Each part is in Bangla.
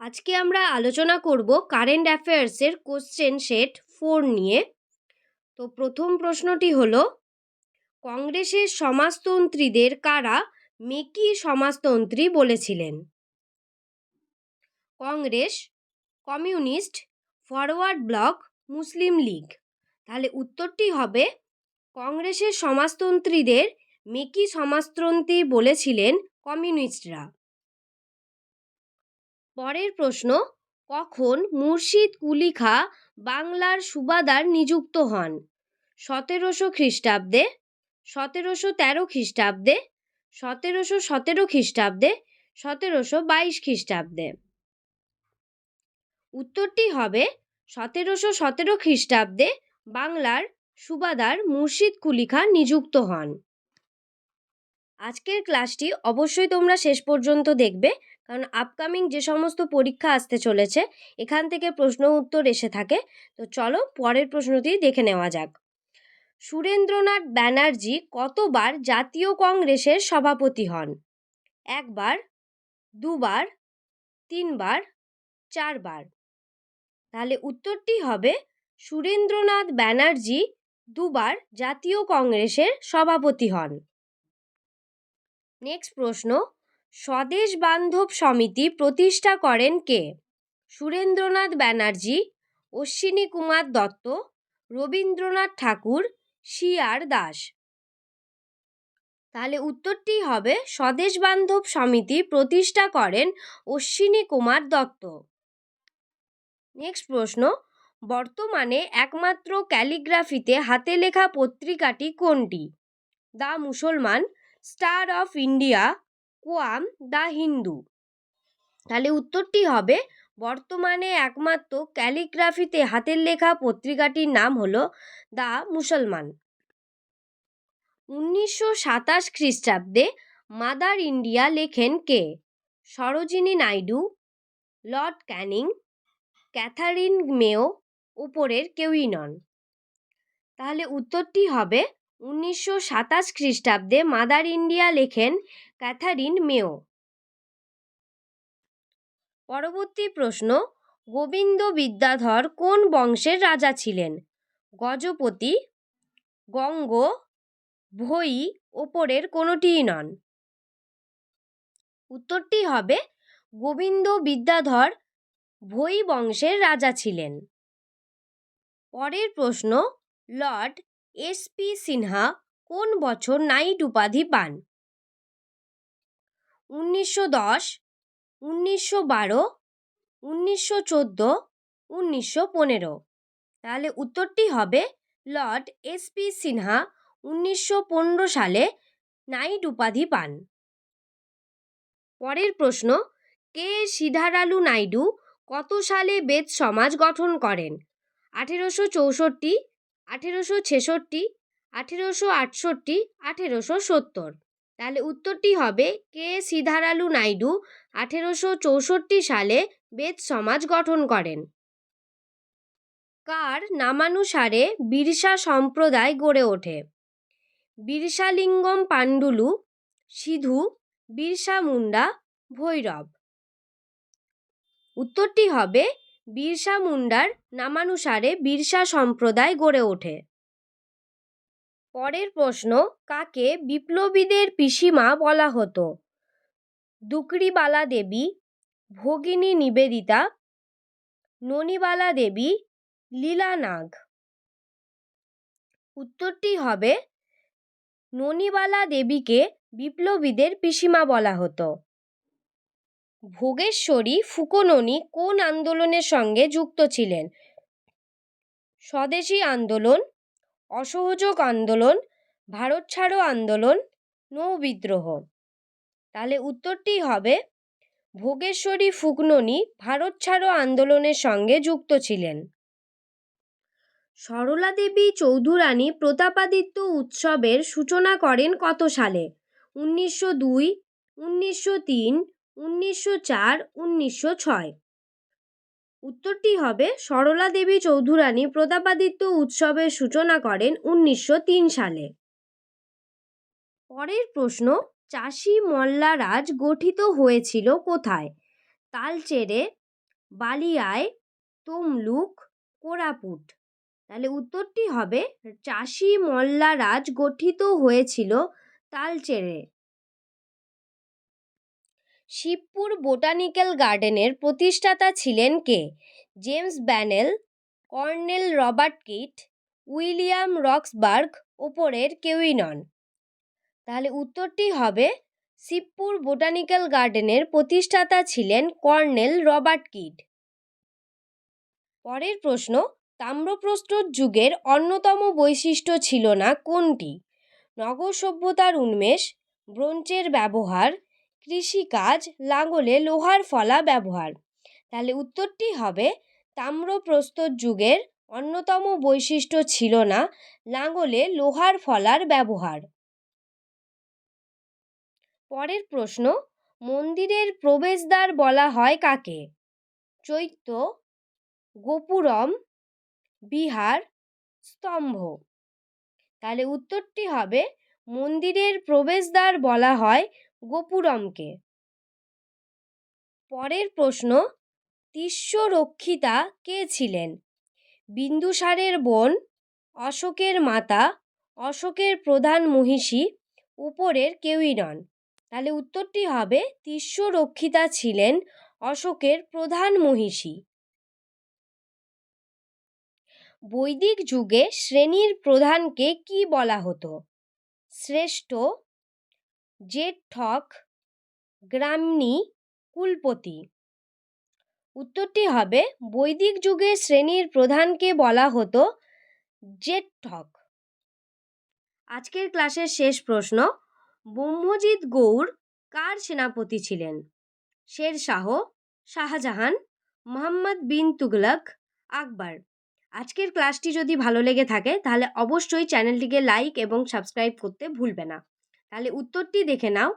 আজকে আমরা আলোচনা করব কারেন্ট অ্যাফেয়ার্সের কোশ্চেন সেট ফোর নিয়ে। তো প্রথম প্রশ্নটি হল, কংগ্রেসের সমাজতন্ত্রীদের কারা মেকি সমাজতন্ত্রী বলেছিলেন? Congress, communist, forward bloc, Muslim league. তাহলে উত্তরটি হবে, কংগ্রেসের সমাজতন্ত্রীদের মেকি সমাজতন্ত্রী বলেছিলেন কমিউনিস্টরা। পরের প্রশ্ন, কখন মুর্শিদ কুলি খা বাংলার সুবাদার নিযুক্ত হন? সতেরোশো খ্রিস্টাব্দে, সতেরোশো তেরো খ্রিস্টাব্দে, সতেরোশো সতেরো খ্রিস্টাব্দে, সতেরোশো বাইশ খ্রিস্টাব্দে। উত্তরটি হবে, সতেরোশো সতেরো খ্রিস্টাব্দে বাংলার সুবাদার মুর্শিদ কুলি খাঁ নিযুক্ত হন। আজকের ক্লাসটি অবশ্যই তোমরা শেষ পর্যন্ত দেখবে। কারণ আপকামিং যে সমস্ত পরীক্ষা আসতে চলেছে, এখান থেকে প্রশ্ন উত্তর এসে থাকে। তো চলো পরের প্রশ্নটি দেখে নেওয়া যাক। সুরেন্দ্রনাথ ব্যানার্জি কতবার জাতীয় কংগ্রেসের সভাপতি হন? একবার, দুবার, তিনবার, চারবার? তাহলে উত্তরটি হবে সুরেন্দ্রনাথ ব্যানার্জি দুবার জাতীয় কংগ্রেসের সভাপতি হন। নেক্সট প্রশ্ন স্বদেশ বান্ধব সমিতি প্রতিষ্ঠা করেন কে? Surendranath Banerjee, Ashwini Kumar Dutta, Rabindranath Tagore C R Das. তাহলে উত্তরটি হবে স্বদেশ বান্ধব সমিতি প্রতিষ্ঠা করেন অশ্বিনী কুমার দত্ত। নেক্সট প্রশ্ন, বর্তমানে একমাত্র ক্যালিগ্রাফিতে হাতে লেখা পত্রিকাটি কোনটি? The Mussalman, star of India Qaum the Hindu. তাহলে উত্তরটি হবে, বর্তমানে একমাত্র ক্যালিগ্রাফিতে হাতের লেখা পত্রিকাটির নাম হলো দ্য মুসলমান। উনিশশো সাতাশ খ্রিস্টাব্দে মাদার ইন্ডিয়া লেখেন কে? Sarojini Naidu, lord Canning, Katherine Mayo, উপরের কেউই নন। তাহলে উত্তরটি হবে উনিশশো সাতাশ খ্রিস্টাব্দে মাদার ইন্ডিয়া লেখেন ক্যাথারিন মেও। পরবর্তী প্রশ্ন, গোবিন্দ বিদ্যাধর কোন বংশের রাজা ছিলেন? গজপতি, গঙ্গ ভৈ ওপরের কোনোটিই নন। উত্তরটি হবে, গোবিন্দ বিদ্যাধর ভৈ বংশের রাজা ছিলেন। পরের প্রশ্ন, লর্ড এস পি সিনহা কোন বছর নাইট উপাধি পান? উনিশশো দশ, উনিশশো বারো, উনিশশো চোদ্দ, উনিশশো পনেরো। তাহলে উত্তরটি হবে লর্ড এস পি সিনহা উনিশশো পনেরো সালে নাইট উপাধি পান। পরের প্রশ্ন, কে সিধারালু নাইডু কত সালে বেদ সমাজ গঠন করেন? আঠেরোশো চৌষট্টি আঠেরোশো ছেষট্টি, আঠেরোশো আটষট্টি, আঠেরোশো সত্তর। তাহলে উত্তরটি হবে কে সিধারালু নাইডু, আঠেরোশো চৌষট্টি সালে বেদ সমাজ গঠন করেন। কার নামানুসারে বিরসা সম্প্রদায় গড়ে ওঠে? বিরসালিঙ্গম পাণ্ডুলু, সিধু, বিরসা মুন্ডা ভৈরব। উত্তরটি হবে বিরসা মুন্ডার নামানুসারে বিরসা সম্প্রদায় গড়ে ওঠে। পরের প্রশ্ন, কাকে বিপ্লবীদের পিসিমা বলা হতো? দুকরিবালা দেবী, ভগিনী নিবেদিতা, ননিবালা দেবী লীলা নাগ উত্তরটি হবে, ননিবালা দেবীকে বিপ্লবীদের পিসিমা বলা হতো। ভোগেশ্বরী ফুকননি কোন আন্দোলনের সঙ্গে যুক্ত ছিলেন? স্বদেশী আন্দোলন, অসহযোগ আন্দোলন, ভারত ছাড়ো আন্দোলন, নৌ বিদ্রোহ। তাহলে উত্তরটি হবে, ভোগেশ্বরী ফুকননি ভারত ছাড়ো আন্দোলনের সঙ্গে যুক্ত ছিলেন। সরলা দেবী চৌধুরানী প্রতাপাদিত্য উৎসবের সূচনা করেন কত সালে? উনিশশো দুই, উনিশশো তিন উনিশশো চার, উনিশশো ছয়। উত্তরটি হবে, সরলা দেবী চৌধুরানী প্রতাপাদিত্য উৎসবের সূচনা করেন উনিশশো তিন সালে। পরের প্রশ্ন, চাষি মল্লারাজ গঠিত হয়েছিল কোথায়? তালচেরে, বালিয়ায়, তমলুক, কোরাপুট। তাহলে উত্তরটি হবে, চাষি মল্লা রাজ গঠিত হয়েছিল তালচেরে। শিবপুর বোটানিক্যাল গার্ডেনের প্রতিষ্ঠাতা ছিলেন কে? James Bennell, colonel Robert Kyd, William Roxburgh ওপরের কেউই নন। তাহলে উত্তরটি হবে, শিবপুর বোটানিক্যাল গার্ডেনের প্রতিষ্ঠাতা ছিলেন কর্নেল রবার্ট কিড পরের প্রশ্ন, তাম্রপ্রস্তর যুগের অন্যতম বৈশিষ্ট্য ছিল না কোনটি? নগর সভ্যতার উন্মেষ ব্রোঞ্চের ব্যবহার কৃষিকাজ লাঙলে লোহার ফলা ব্যবহার। তাহলে উত্তরটি হবে তাম্রপ্রস্তর যুগের অন্যতম বৈশিষ্ট্য ছিল না লাঙলে লোহার ফলার ব্যবহার। পরের প্রশ্ন, মন্দিরের প্রবেশদ্বার বলা হয় কাকে? চৈত্য, গোপুরম, বিহার, স্তম্ভ। তাহলে উত্তরটি হবে, মন্দিরের প্রবেশদ্বার বলা হয় গোপুরমকে। পরের প্রশ্ন তিস্যরক্ষিতা কে ছিলেন? বিন্দুসারের বোন, অশোকের মাতা, অশোকের প্রধান মহিষী, উপরের কেউই নন। তাহলে উত্তরটি হবে তিস্যরক্ষিতা ছিলেন অশোকের প্রধান মহিষী। বৈদিক যুগে শ্রেণির প্রধানকে কি বলা হতো? শ্রেষ্ঠ জেঠক গ্রাম্নী কুলপতি। উত্তরটি হবে, বৈদিক যুগে শ্রেণির প্রধানকে বলা হতো জেঠক আজকের ক্লাসের শেষ প্রশ্ন, ব্রহ্মজিৎ গৌড় কার সেনাপতি ছিলেন? শের শাহ, শাহজাহান, মোহাম্মদ বিন তুগলক, আকবর। আজকের ক্লাসটি যদি ভালো লেগে থাকে, তাহলে অবশ্যই চ্যানেলটিকে লাইক এবং সাবস্ক্রাইব করতে ভুলবে না। তাহলে উত্তরটি দেখে নাও।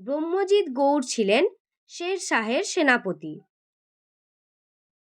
ব্রহ্মজিৎ গৌড় ছিলেন শের শাহের সেনাপতি।